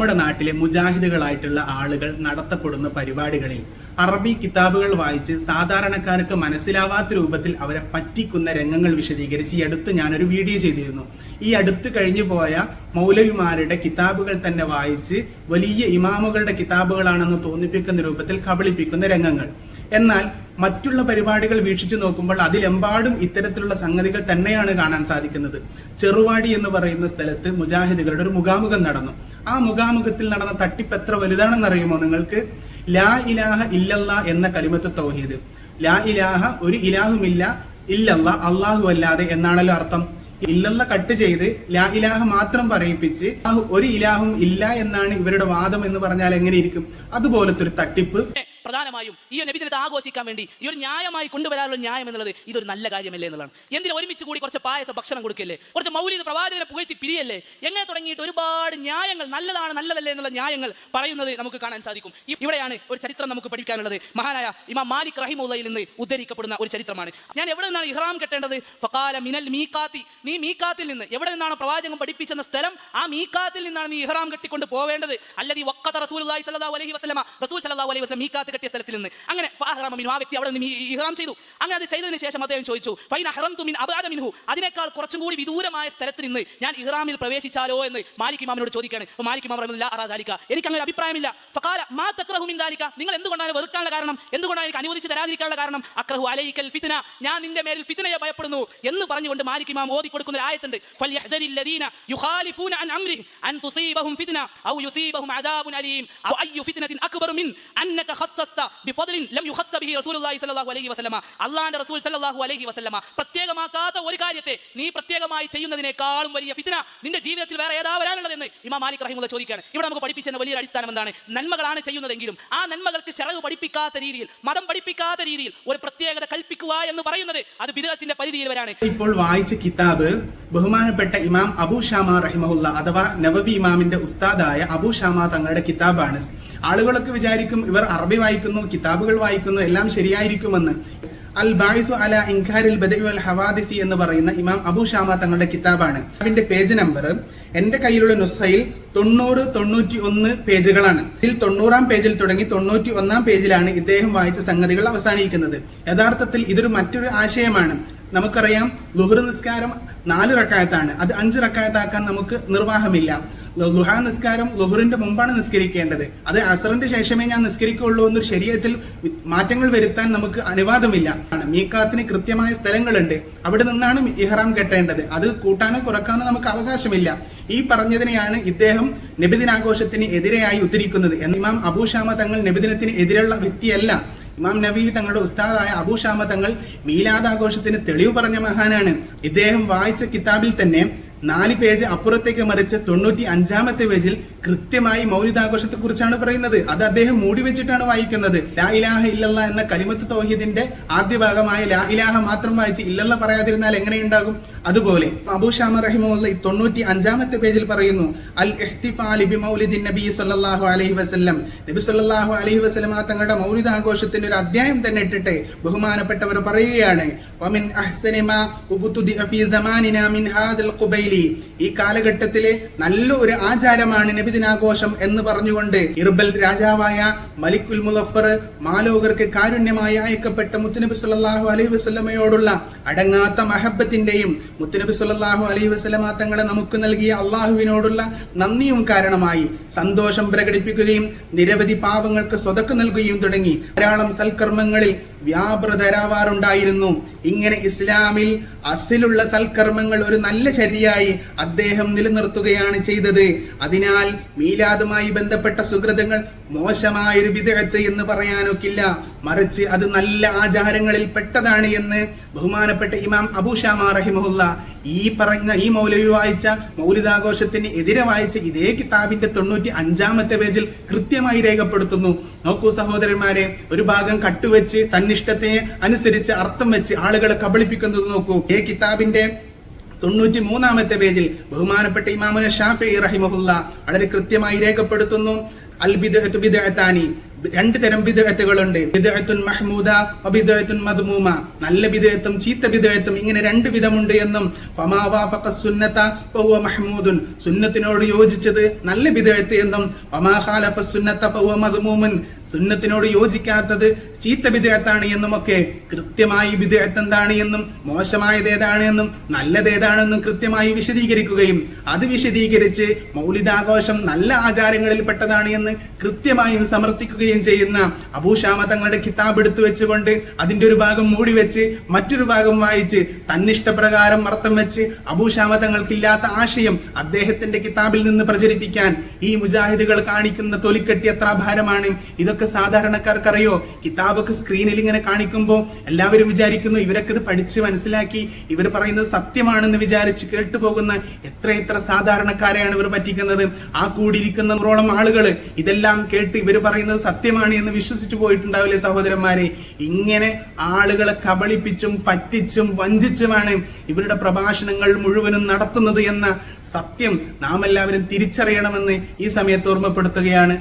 നമ്മുടെ നാട്ടിലെ മുജാഹിദുകളായിട്ടുള്ള ആളുകൾ നടത്തപ്പെടുന്ന പരിപാടികളിൽ അറബി കിതാബുകൾ വായിച്ച് സാധാരണക്കാർക്ക് മനസ്സിലാവാത്ത രൂപത്തിൽ അവരെ പറ്റിക്കുന്ന രംഗങ്ങൾ വിശദീകരിച്ച് ഈ അടുത്ത് ഞാനൊരു വീഡിയോ ചെയ്തിരുന്നു. ഈ അടുത്ത് കഴിഞ്ഞു പോയ മൗലവിമാരുടെ കിതാബുകൾ തന്നെ വായിച്ച് വലിയ ഇമാമുകളുടെ കിതാബുകളാണെന്ന് തോന്നിപ്പിക്കുന്ന രൂപത്തിൽ കബളിപ്പിക്കുന്ന രംഗങ്ങൾ. എന്നാൽ മറ്റുള്ള പരിപാടികൾ വീക്ഷിച്ചു നോക്കുമ്പോൾ അതിലെമ്പാടും ഇത്തരത്തിലുള്ള സംഗതികൾ തന്നെയാണ് കാണാൻ സാധിക്കുന്നത്. ചെറുവാടി എന്ന് പറയുന്ന സ്ഥലത്ത് മുജാഹിദുകളുടെ ഒരു മുഖാമുഖം നടന്നു. ആ മുഖാമുഖത്തിൽ നടന്ന തട്ടിപ്പ് എത്ര വലുതാണെന്ന് അറിയുമോ നിങ്ങൾക്ക്? ലാ ഇലാഹ ഇല്ലല്ല എന്ന കലിമത്ത് തൗഹീദ്. ലാ ഇലാഹ ഒരു ഇലാഹുമില്ല ഇല്ലല്ല അള്ളാഹു അല്ലാതെ എന്നാണല്ലോ അർത്ഥം. ഇല്ലല്ല കട്ട് ചെയ്ത് ലാ ഇലാഹ മാത്രം പറയിപ്പിച്ച് ഒരു ഇലാഹും ഇല്ല എന്നാണ് ഇവരുടെ വാദം എന്ന് പറഞ്ഞാൽ എങ്ങനെയിരിക്കും അതുപോലത്തെ ഒരു തട്ടിപ്പ്. പ്രധാനമായും ഈ ഒരു നബിദിനത്തെ ആഘോഷിക്കാൻ വേണ്ടി ഈ ഒരു ന്യായമായി കൊണ്ടുവരാനുള്ള ന്യായം എന്നുള്ളത് ഇതൊരു നല്ല കാര്യമല്ലേ എന്നുള്ളതാണ്. എന്തിനും ഒരുമിച്ച് കൂടി കുറച്ച് പായസ ഭക്ഷണം കൊടുക്കല്ലേ? കുറച്ച് മൗലിക പ്രവാചകനെ പുകഴ്ത്തി പിരിയല്ലേ? എങ്ങനെ തുടങ്ങിയിട്ട് ഒരുപാട് ന്യായങ്ങൾ നല്ലതാണ് നല്ലതല്ലേ എന്നുള്ള ന്യായങ്ങൾ പറയുന്നത് നമുക്ക് കാണാൻ സാധിക്കും. ഇവിടെയാണ് ഒരു ചരിത്രം നമുക്ക് പഠിക്കാനുള്ളത് മഹാനായ ഇമാം മാലിക് റഹിമുള്ളയിൽ നിന്ന് ഉദ്ധരിക്കപ്പെടുന്ന ഒരു ചരിത്രമാണ്. ഞാൻ എവിടെ നിന്നാണ് ഇഹ്റാം കെട്ടേണ്ടത്? ഫക്കാല മിനൽ മീക്കാത്തി നീ മീക്കാത്തിൽ നിന്ന് എവിടെ നിന്നാണ് പ്രവാചകം പഠിപ്പിച്ചെന്ന സ്ഥലം? ആ മീക്കാത്തിൽ നിന്നാണ് നീ ഇഹ്റാം കെട്ടിക്കൊണ്ട് പോവേണ്ടത്. അല്ലെങ്കിൽ വക്കത്ത സ്വല്ലല്ലാഹു അലൈഹി വസല്ലമ റസൂൽ സല്ലാ അലൈഹി വസ്ലം മീക്കാത്ത് കെട്ടിയ സ്ഥലത്തിൽ നിന്ന്. അങ്ങനെ ആ വ്യക്തി അവിടെ നിന്ന് ഇഹ്റാം ചെയ്തു. അങ്ങനെ അത് ചെയ്തതിന് ശേഷം അദ്ദേഹം ചോദിച്ചു ഫൈന അഹ്റം തുമിൻ അബാദ മിൻഹു. അതിനേക്കാൾ കുറച്ചും കൂടി വിദൂരമായ സ്ഥലത്ത് നിന്ന് ഞാൻ ഇഹ്റാമിൽ പ്രവേശിച്ചാലോ എന്ന് മാലിക് ഇമാമിനോട് ചോദിക്കുകയാണ്. അപ്പോൾ മാലിക് ഇമാം റഹ്മത്തുള്ളാഹി അറാ ദാലിക. എനിക്ക് അങ്ങനെ അഭിപ്രായമില്ല. ഫഖാല മാ തക്റഹു മിൻ ദാലിക. നിങ്ങൾ എന്തുകൊണ്ടാണ് വെറുക്കാനുള്ള കാരണം? എന്തുകൊണ്ടാണ് എനിക്ക് അനുവദിച്ച് തരാതിരിക്കാനുള്ള കാരണം? അക്രഹു അലൈക്കൽ ഫിത്ന. ഞാൻ നിന്റെ മേലിൽ ഫിത്നയെ ഭയപ്പെടുന്നു എന്ന് പറഞ്ഞുകൊണ്ട് മാലിക് ഇമാം ഓതി കൊടുക്കുന്ന ഒരു ആയത്തുണ്ട്. ഫൽയഹ്ദരിൽ ലദീന യുഖാലിഫൂന അൻ അംരിഹി അൻ തുസീബഹും ഫിത്ന ഔ യുസീബഹും അദാബുൻ അലീം. ഔ അയ്യു ഫിത്നത്തിൻ അക്ബറു മിൻ അന്നക ഖസ്സസ്ത ബിഫദ്ലിൻ ലം യുഖസ്സ ബിഹി റസൂലുള്ളാഹി സ്വല്ലല്ലാഹു അലൈഹി വസല്ലമ. അല്ലാഹുവിന്റെ റസൂൽ സ്വല്ലല്ലാഹു അലൈഹി വസല്ലമ. പ്രത്യേകമാക്കാത്ത ഒരു കാര്യത്തെ നീ പ്രത്യേകമായി ചെയ്യുന്നതിനേക്കാളും വലിയ ഫിത്ന. നിന്റെ ജീവിതത്തിൽ വേറെ ഏതാ വരാനുള്ളതെന്ന് ഇമാം മാലിക് റഹിമുള്ള ചോദിക്കുകയാണ്. ഇവിടെ നമുക്ക് പഠിപ്പിച്ചെന്ന വലിയൊരു അടിസ്ഥാനം എന്താണ്? നന്മകളാണ് ചെയ്യുന്നതെങ്കിലും ആ നന്മകൾക്ക് ചിറക് പഠിപ്പിക്കാത്ത രീതിയിൽ മതം പഠിപ്പിക്കാത്ത രീതിയിൽ ഒരു പ്രത്യേകത കൽപ്പിക്കുക എന്ന് പറയുന്നത് അത് ബിരുദത്തിന്റെ പരിധിയിൽ വരാണ്. ഇപ്പോൾ വായിച്ച കിതാബ് ബഹുമാനപ്പെട്ട ഇമാം അബൂ ഷാമ റഹിമഹുല്ല അഥവാ നവവി ഇമാമിന്റെ ഉസ്താദായ അബൂ ഷാമ തങ്ങളുടെ കിതാബാണ്. ആളുകളൊക്കെ വിചാരിക്കും ഇവർ അറബി വായിക്കുന്നു കിതാബുകൾ വായിക്കുന്നു എല്ലാം ശരിയായിരിക്കുമെന്ന്. അൽ ബായിസു അല ഇൻഖാരിൽ ബദഇ വൽ ഹവാദിസി എന്ന് പറയുന്ന ഇമാം അബു ഷാമ തങ്ങളുടെ കിതാബാണ്. അതിന്റെ പേജ് നമ്പർ എന്റെ കയ്യിലുള്ള നുസ്ഖയിൽ തൊണ്ണൂറ് തൊണ്ണൂറ്റി ഒന്ന് പേജുകളാണ്. ഇതിൽ തൊണ്ണൂറാം പേജിൽ തുടങ്ങി തൊണ്ണൂറ്റി ഒന്നാം പേജിലാണ് ഇദ്ദേഹം വായിച്ച സംഗതികൾ അവസാനിക്കുന്നത്. യഥാർത്ഥത്തിൽ ഇതൊരു മറ്റൊരു ആശയമാണ്. നമുക്കറിയാം ലുഹർ നിസ്കാരം നാല് റക്കായത്താണ്. അത് അഞ്ച് റക്കായത്താക്കാൻ നമുക്ക് നിർവാഹമില്ല. ലുഹ നിസ്കാരം ലുഹറിന്റെ മുമ്പാണ് നിസ്കരിക്കേണ്ടത്. അത് അസറിന്റെ ശേഷമേ ഞാൻ നിസ്കരിക്കുള്ളൂ എന്നൊരു ശരീരത്തിൽ മാറ്റങ്ങൾ വരുത്താൻ നമുക്ക് അനുവാദമില്ല. മീക്കാത്തിന് കൃത്യമായ സ്ഥലങ്ങളുണ്ട്. അവിടെ നിന്നാണ് ഇഹ്റാം കെട്ടേണ്ടത്. അത് കൂട്ടാനോ കുറക്കാനോ നമുക്ക് അവകാശമില്ല. ഈ പറഞ്ഞതിനെയാണ് ഇദ്ദേഹം നബിദിനാഘോഷത്തിന് എതിരെയായി ഉദ്ധരിക്കുന്നത്. എന്നിമാം അബൂഷാമ തങ്ങൾ നബിദിനത്തിന് എതിരെയുള്ള വ്യക്തിയല്ല. ഇമാം നബീ തങ്ങളുടെ ഉസ്താദായ അബൂ ഷാമ തങ്ങൾ മീലാദാഘോഷത്തിന് തെളിവ് പറഞ്ഞ മഹാനാണ്. ഇദ്ദേഹം വായിച്ച കിതാബിൽ തന്നെ നാല് പേജ് അപ്പുറത്തേക്ക് മറിച്ച് തൊണ്ണൂറ്റി അഞ്ചാമത്തെ പേജിൽ കൃത്യമായി മൗലിദാഘോഷത്തെ കുറിച്ചാണ് പറയുന്നത്. അത് അദ്ദേഹം മൂടി വെച്ചിട്ടാണ് വായിക്കുന്നത്. ലാ ഇലാഹ ഇല്ലല്ല എന്ന കലിമത്ത് തൗഹീദിന്റെ ആദ്യ ഭാഗമായ ലാ ഇലാഹ മാത്രം വായിച്ച് ഇല്ലല്ല പറയാതിരുന്നാൽ എങ്ങനെയുണ്ടാകും അതുപോലെ അബൂ ഷാമ റഹിമുള്ള തൊണ്ണൂറ്റി അഞ്ചാമത്തെ പേജിൽ പറയുന്നു അൽ എഹ്തിഫാലിബി മൗലിദിൻ നബി സല്ലാഹു അലഹി വസല്ലം. നബി സല്ലല്ലാഹു അലൈഹി വസല്ലം തങ്ങളുടെ മൗലിദ് ആഘോഷത്തിന്റെ ഒരു അധ്യായം തന്നെ ഇട്ടിട്ട് ബഹുമാനപ്പെട്ടവർ പറയുകയാണ് വമിൻ അഹ്സനിമ ഉബുതുദി ഉബ്തുദിഅ സമാനിന മിൻ ഹാദൽ ഖുബൈലി ഈ കാലഘട്ടത്തിലെ നല്ലൊരു ആചാരമാണ് നബിദിനാഘോഷം എന്ന് പറഞ്ഞുകൊണ്ട് ഇർബൽ രാജാവായ മലിക്കുൽ മുലഫർ മാലോകർക്ക് കാരുണ്യമായി അയക്കപ്പെട്ട മുത്തുനബി സുല്ലാഹു അലൈഹി വസ്ലമയോടുള്ള അടങ്ങാത്ത മഹബത്തിന്റെയും മുത്തുനബി സുല്ലാഹു അലൈഹി വസല്ലമ തങ്ങളെ നമുക്ക് നൽകിയ അള്ളാഹുവിനോടുള്ള നന്ദിയും കാരണമായി സന്തോഷം പ്രകടിപ്പിക്കുകയും നിരവധി പാവങ്ങൾക്ക് സ്വതക്ക് നൽകുകയും തുടങ്ങി. ധാരാളം സൽക്കർമ്മങ്ങളിൽ വ്യാപൃതരാവാറുണ്ടായിരുന്നു. ഇങ്ങനെ ഇസ്ലാമിൽ അസിലുള്ള സൽക്കർമ്മങ്ങൾ ഒരു നല്ല ശരിയായി അദ്ദേഹം നിലനിർത്തുകയാണ് ചെയ്തത്. അതിനാൽ മീലാദുമായി ബന്ധപ്പെട്ട സുഹൃതങ്ങൾ മോശമായൊരു വിദഗ്ധത്ത് എന്ന് പറയാനൊക്കില്ല. മറിച്ച് അത് നല്ല ആചാരങ്ങളിൽ പെട്ടതാണ് എന്ന് ബഹുമാനപ്പെട്ട ഇമാം അബൂഷാമ റഹിമുല്ല ഈ പറഞ്ഞ ഈ മൗലവി വായിച്ച മൗലിതാഘോഷത്തിന് എതിരെ വായിച്ച ഇതേ കിതാബിന്റെ തൊണ്ണൂറ്റി അഞ്ചാമത്തെ പേജിൽ കൃത്യമായി രേഖപ്പെടുത്തുന്നു. നോക്കൂ സഹോദരന്മാരെ ഒരു ഭാഗം കട്ടുവെച്ച് തന്നിഷ്ടത്തെ അനുസരിച്ച് അർത്ഥം വെച്ച് ആളുകളെ കബളിപ്പിക്കുന്നത് നോക്കൂ. ഈ കിതാബിന്റെ തൊണ്ണൂറ്റി മൂന്നാമത്തെ പേജിൽ ബഹുമാനപ്പെട്ട ഇമാമുന ഷാഫി റഹിമഹുല്ല വളരെ കൃത്യമായി രേഖപ്പെടുത്തുന്നു. അൽബിദ് ബിദ്അത്തു ബിദ്അത്താനി രണ്ട് തരം ബിദഅത്തുകളുണ്ട് വിദഗത്തുൻ മഹ്മൂദ വബിദഅത്തുൻ മദ്മൂമ നല്ല ബിദഅത്തും ചീത്ത ബിദഅത്തും ഇങ്ങനെ രണ്ട് വിധമുണ്ട് എന്നും ഫമാ വാഫഖ സുന്നത ഫഹുവ മഹ്മൂദുൻ. സുന്നത്തിനോട് യോജിച്ചത് നല്ല ബിദഅത്ത് എന്നും ഫമാ ഖാലഫ സുന്നത ഫഹുവ മദ്മൂമുൻ സുന്നത്തിനോട് യോജിക്കാത്തത് ചീത്ത വിദഗത്താണ് എന്നും ഒക്കെ കൃത്യമായി ബിദഅത്ത് എന്താണ് എന്നും മോശമായത് ഏതാണ് എന്നും നല്ലത് ഏതാണെന്നും കൃത്യമായി വിശദീകരിക്കുകയും അത് വിശദീകരിച്ച് മൗലിദാഘോഷം നല്ല ആചാരങ്ങളിൽ പെട്ടതാണ് എന്ന് കൃത്യമായും സമർത്ഥിക്കുകയും ചെയ്യുന്ന അബൂഷാമ തങ്ങളുടെ കിതാബ് എടുത്തു വെച്ചുകൊണ്ട് അതിന്റെ ഒരു ഭാഗം മൂടി വെച്ച് മറ്റൊരു ഭാഗം വായിച്ച് തന്നിഷ്ടപ്രകാരം അർത്ഥം വെച്ച് അബൂഷാമ തങ്ങൾക്കില്ലാത്ത ആശയം അദ്ദേഹത്തിന്റെ കിതാബിൽ നിന്ന് പ്രചരിപ്പിക്കാൻ ഈ മുജാഹിദുകൾ കാണിക്കുന്ന തൊലിക്കെട്ടി എത്ര ഭാരമാണ്. ഇതൊക്കെ സാധാരണക്കാർക്കറിയോ? കിതാബൊക്കെ സ്ക്രീനിൽ ഇങ്ങനെ കാണിക്കുമ്പോൾ എല്ലാവരും വിചാരിക്കുന്നു ഇവരൊക്കെ ഇത് പഠിച്ച് മനസ്സിലാക്കി. ഇവർ പറയുന്നത് സത്യമാണെന്ന് വിചാരിച്ച് കേട്ടുപോകുന്ന എത്ര എത്ര സാധാരണക്കാരെയാണ് ഇവർ പറ്റിക്കുന്നത്. ആ കൂടിയിരിക്കുന്ന നൂറോളം ആളുകൾ ഇതെല്ലാം കേട്ട് ഇവർ പറയുന്നത് സത്യമാണ് എന്ന് വിശ്വസിച്ചു പോയിട്ടുണ്ടാവില്ലേ സഹോദരന്മാരെ? ഇങ്ങനെ ആളുകളെ കബളിപ്പിച്ചും പറ്റിച്ചും വഞ്ചിച്ചുമാണ് ഇവരുടെ പ്രഭാഷണങ്ങൾ മുഴുവനും നടത്തുന്നത് എന്ന സത്യം നാം എല്ലാവരും തിരിച്ചറിയണമെന്ന് ഈ സമയത്ത് ഓർമ്മപ്പെടുത്തുകയാണ്.